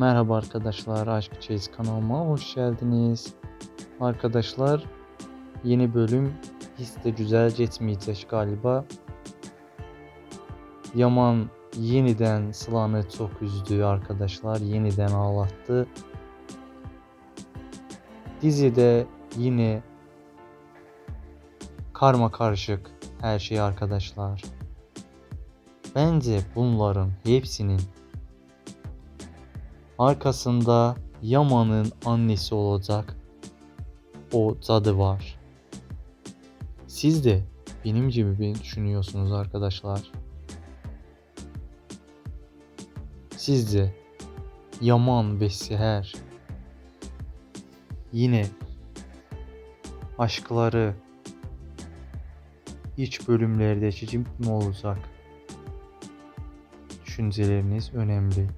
Merhaba arkadaşlar, Aşk Çeyiz kanalıma hoş geldiniz. Arkadaşlar, yeni bölüm hiç de güzel geçmeyecek galiba. Yaman yeniden Sıla'nı çok üzdü arkadaşlar, yeniden ağlattı. Dizide yine karma karışık her şey arkadaşlar. Bence bunların hepsinin arkasında Yaman'ın annesi olacak o cadı var. Siz de benim gibi mi düşünüyorsunuz arkadaşlar? Sizce Yaman ve Seher yine aşkları iç bölümlerde çizim mi olacak? Düşünceleriniz önemli.